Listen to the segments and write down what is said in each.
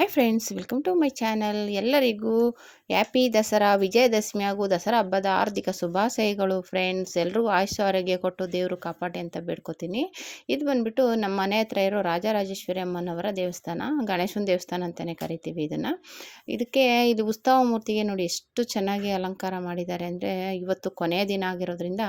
Hi friends welcome to my channel ಎಲ್ಲರಿಗೂ happy Dasara, Vijayadashami ಹಾಗೂ ದಸರಾ ಹಬ್ಬದ ಆರ್ಥಿಕ ಶುಭಾಶಯಗಳು ಫ್ರೆಂಡ್ಸ್ ಎಲ್ಲರೂ ಆಯುಷ ಆರೋಗ್ಯ ಕೊಟ್ಟು ದೇವರು ಕಾಪಾಡಿ ಅಂತ ಬೇಡ್ಕೊತೀನಿ. ಇದು ಬಂದುಬಿಟ್ಟು ನಮ್ಮ ಮನೆ ಹತ್ರ ಇರೋ ರಾಜರಾಜೇಶ್ವರಿ ಅಮ್ಮನವರ ದೇವಸ್ಥಾನ, ಗಣೇಶನ ದೇವಸ್ಥಾನ ಅಂತಲೇ ಕರಿತೀವಿ ಇದನ್ನು. ಇದಕ್ಕೆ ಇದು ಉತ್ಸವ ಮೂರ್ತಿಗೆ ನೋಡಿ ಎಷ್ಟು ಚೆನ್ನಾಗಿ ಅಲಂಕಾರ ಮಾಡಿದ್ದಾರೆ ಅಂದರೆ ಇವತ್ತು ಕೊನೆಯ ದಿನ ಆಗಿರೋದ್ರಿಂದ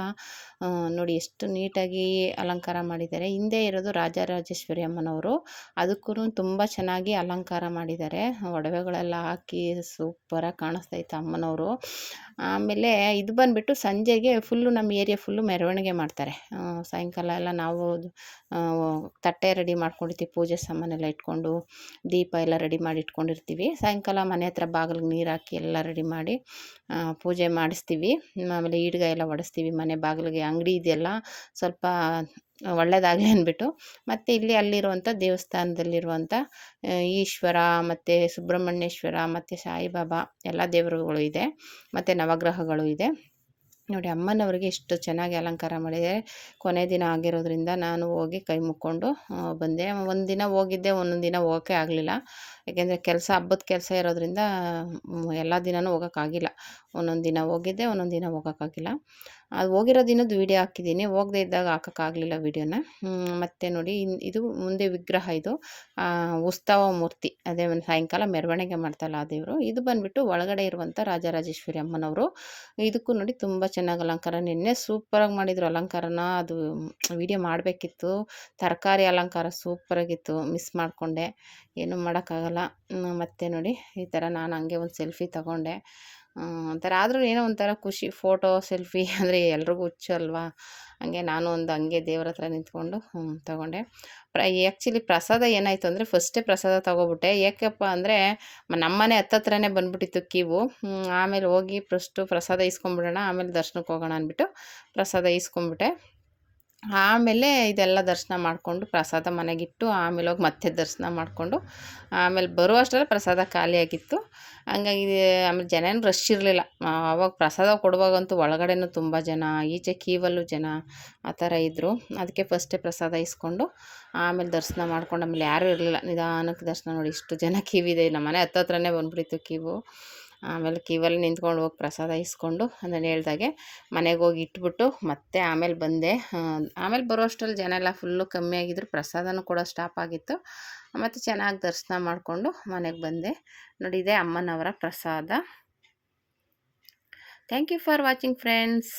ನೋಡಿ ಎಷ್ಟು ನೀಟಾಗಿ ಅಲಂಕಾರ ಮಾಡಿದ್ದಾರೆ. ಹಿಂದೆ ಇರೋದು ರಾಜರಾಜೇಶ್ವರಿ ಅಮ್ಮನವರು. ಅದಕ್ಕೂ ತುಂಬ ಚೆನ್ನಾಗಿ ಅಲಂಕಾರ ಮಾಡಿದ್ದಾರೆ. ಒಡವೆಗಳೆಲ್ಲ ಹಾಕಿ ಸೂಪರಾಗಿ ಕಾಣಿಸ್ತಾ ಇತ್ತು ಅಮ್ಮನವರು. ಆಮೇಲೆ ಇದು ಬಂದುಬಿಟ್ಟು ಸಂಜೆಗೆ ಫುಲ್ಲು ನಮ್ಮ ಏರಿಯಾ ಫುಲ್ಲು ಮೆರವಣಿಗೆ ಮಾಡ್ತಾರೆ. ಸಾಯಂಕಾಲ ಎಲ್ಲ ನಾವು ತಟ್ಟೆ ರೆಡಿ ಮಾಡ್ಕೊಂಡಿರ್ತೀವಿ. ಪೂಜೆ ಸಾಮಾನೆಲ್ಲ ಇಟ್ಕೊಂಡು ದೀಪ ಎಲ್ಲ ರೆಡಿ ಮಾಡಿ ಇಟ್ಕೊಂಡಿರ್ತೀವಿ. ಸಾಯಂಕಾಲ ಮನೆ ಹತ್ರ ಬಾಗಿಲಿಗೆ ನೀರು ಹಾಕಿ ಎಲ್ಲ ರೆಡಿ ಮಾಡಿ ಪೂಜೆ ಮಾಡಿಸ್ತೀವಿ. ಆಮೇಲೆ ಈಡ್ಗ ಎಲ್ಲ ಒಡಿಸ್ತೀವಿ. ಮನೆ ಬಾಗಿಲಿಗೆ ಅಂಗಡಿ ಇದೆಯಲ್ಲ, ಸ್ವಲ್ಪ ಒಳ್ಳೆಯದಾಗಲಿ ಅಂದ್ಬಿಟ್ಟು. ಮತ್ತು ಇಲ್ಲಿ ಅಲ್ಲಿರುವಂಥ ದೇವಸ್ಥಾನದಲ್ಲಿರುವಂಥ ಈಶ್ವರ ಮತ್ತು ಸುಬ್ರಹ್ಮಣ್ಯೇಶ್ವರ ಮತ್ತು ಸಾಯಿಬಾಬಾ ಎಲ್ಲ ದೇವರುಗಳು ಇದೆ. ಮತ್ತು ನವಗ್ರಹಗಳು ಇದೆ. ನೋಡಿ ಅಮ್ಮನವರಿಗೆ ಎಷ್ಟು ಚೆನ್ನಾಗಿ ಅಲಂಕಾರ ಮಾಡಿದ್ದಾರೆ. ಕೊನೆ ದಿನ ಆಗಿರೋದ್ರಿಂದ ನಾನು ಹೋಗಿ ಕೈ ಮುಕ್ಕೊಂಡು ಬಂದೆ. ಒಂದು ದಿನ ಹೋಗಿದ್ದೆ ಒಂದೊಂದು ದಿನ ಹೋಗೋಕ್ಕೆ ಆಗಲಿಲ್ಲ. ಯಾಕೆಂದರೆ ಕೆಲಸ ಹಬ್ಬದ ಕೆಲಸ ಇರೋದ್ರಿಂದ ಎಲ್ಲ ದಿನವೂ ಹೋಗೋಕ್ಕಾಗಿಲ್ಲ ಒಂದೊಂದು ದಿನ ಹೋಗಿದ್ದೆ, ಒಂದೊಂದು ದಿನ ಹೋಗೋಕ್ಕಾಗಿಲ್ಲ ಅದು ಹೋಗಿರೋ ದಿನದ ವೀಡಿಯೋ ಹಾಕಿದ್ದೀನಿ. ಹೋಗದೇ ಇದ್ದಾಗ ಹಾಕೋಕ್ಕಾಗಲಿಲ್ಲ ವೀಡಿಯೋನ. ಮತ್ತು ನೋಡಿ ಇದು ಮುಂದೆ ವಿಗ್ರಹ ಇದು. ಉತ್ಸವ ಮೂರ್ತಿ. ಅದೇ ಒಂದು ಸಾಯಂಕಾಲ ಮೆರವಣಿಗೆ ಮಾಡ್ತಾಯಿಲ್ಲ ಆ ದೇವರು. ಇದು ಬಂದುಬಿಟ್ಟು ಒಳಗಡೆ ಇರುವಂಥ ರಾಜರಾಜೇಶ್ವರಿ ಅಮ್ಮನವರು. ಇದಕ್ಕೂ ನೋಡಿ ತುಂಬ ಚೆನ್ನಾಗಿ ಅಲಂಕಾರ. ನಿನ್ನೆ ಸೂಪರಾಗಿ ಮಾಡಿದರು ಅಲಂಕಾರನ. ಅದು ವಿಡಿಯೋ ಮಾಡಬೇಕಿತ್ತು. ತರಕಾರಿ ಅಲಂಕಾರ ಸೂಪರಾಗಿತ್ತು. ಮಿಸ್ ಮಾಡಿಕೊಂಡೆ. ಏನೂ ಮಾಡೋಕ್ಕಾಗಲ್ಲ. ಹ್ಮ್, ಮತ್ತೆ ನೋಡಿ ಈ ಥರ ನಾನು ಹಂಗೆ ಒಂದು ಸೆಲ್ಫಿ ತಗೊಂಡೆ. ಒಂಥರ ಆದರೂ ಏನೋ ಒಂಥರ ಖುಷಿ ಫೋಟೋ ಸೆಲ್ಫಿ ಅಂದರೆ ಎಲ್ರಿಗೂ ಹುಚ್ಚು ಅಲ್ವಾ? ಹಂಗೆ ನಾನು ಒಂದು ಹಂಗೆ ದೇವ್ರ ಹತ್ರ ನಿಂತ್ಕೊಂಡು ತಗೊಂಡೆ. ಪ್ರ ಆ್ಯಕ್ಚುಲಿ ಪ್ರಸಾದ ಏನಾಯಿತು ಅಂದರೆ ಫಸ್ಟೇ ಪ್ರಸಾದ ತಗೊಬಿಟ್ಟೆ. ಏಕಪ್ಪ ಅಂದರೆ ನಮ್ಮನೆ ಹತ್ತತ್ರನೇ ಬಂದ್ಬಿಟ್ಟಿತ್ತು ಕೀವು ಆಮೇಲೆ ಹೋಗಿ ಫಸ್ಟು ಪ್ರಸಾದ ಇಸ್ಕೊಂಬಿಡೋಣ ಆಮೇಲೆ ದರ್ಶನಕ್ಕೆ ಹೋಗೋಣ ಅಂದ್ಬಿಟ್ಟು ಪ್ರಸಾದ ಇಸ್ಕೊಂಬಿಟ್ಟೆ ಆಮೇಲೆ ಇದೆಲ್ಲ ದರ್ಶನ ಮಾಡಿಕೊಂಡು ಪ್ರಸಾದ ಮನೆಗಿಟ್ಟು ಆಮೇಲೆ ಹೋಗಿ ಮತ್ತೆ ದರ್ಶನ ಮಾಡಿಕೊಂಡು ಆಮೇಲೆ ಬರುವಷ್ಟರಲ್ಲಿ ಪ್ರಸಾದ ಖಾಲಿಯಾಗಿತ್ತು. ಹಂಗಾಗಿ ಆಮೇಲೆ ಜನ ಏನು ರಶ್ ಇರಲಿಲ್ಲ ಅವಾಗ ಪ್ರಸಾದ ಕೊಡುವಾಗಂತೂ ಒಳಗಡೆನೂ ತುಂಬ ಜನ, ಈಚೆ ಕೀವಲ್ಲೂ ಜನ ಆ ಥರ ಇದ್ದರು ಅದಕ್ಕೆ ಫಸ್ಟೇ ಪ್ರಸಾದ ಇಸ್ಕೊಂಡು ಆಮೇಲೆ ದರ್ಶನ ಮಾಡ್ಕೊಂಡು ಆಮೇಲೆ ಯಾರೂ ಇರಲಿಲ್ಲ. ನಿಧಾನಕ್ಕೆ ದರ್ಶನ ನೋಡಿ ಇಷ್ಟು ಜನ ಕೀವಿದೆ. ನಮ್ಮ ಮನೆ ಹತ್ತತ್ರನೇ ಬಂದ್ಬಿಟ್ಟಿತ್ತು ಕ್ಯೂ ಆಮೇಲೆ ಕ್ಯೂವಲ್ಲಿ ನಿಂತ್ಕೊಂಡು ಹೋಗಿ ಪ್ರಸಾದ ಇಸ್ಕೊಂಡು ನಾನು ಹೇಳ್ದಾಗೆ ಮನೆಗೆ ಹೋಗಿ ಇಟ್ಬಿಟ್ಟು ಮತ್ತೆ ಆಮೇಲೆ ಬಂದೆ. ಆಮೇಲೆ ಬರೋ ಅಷ್ಟರಲ್ಲಿ ಜನ ಎಲ್ಲ ಫುಲ್ಲು ಕಮ್ಮಿ ಆಗಿದ್ರು. ಪ್ರಸಾದನೂ ಕೂಡ ಸ್ಟಾಪ್ ಆಗಿತ್ತು. ಮತ್ತು ಚೆನ್ನಾಗಿ ದರ್ಶನ ಮಾಡಿಕೊಂಡು ಮನೆಗೆ ಬಂದೆ. ನೋಡಿ, ಇದೆ ಅಮ್ಮನವರ ಪ್ರಸಾದ. Thank you for watching friends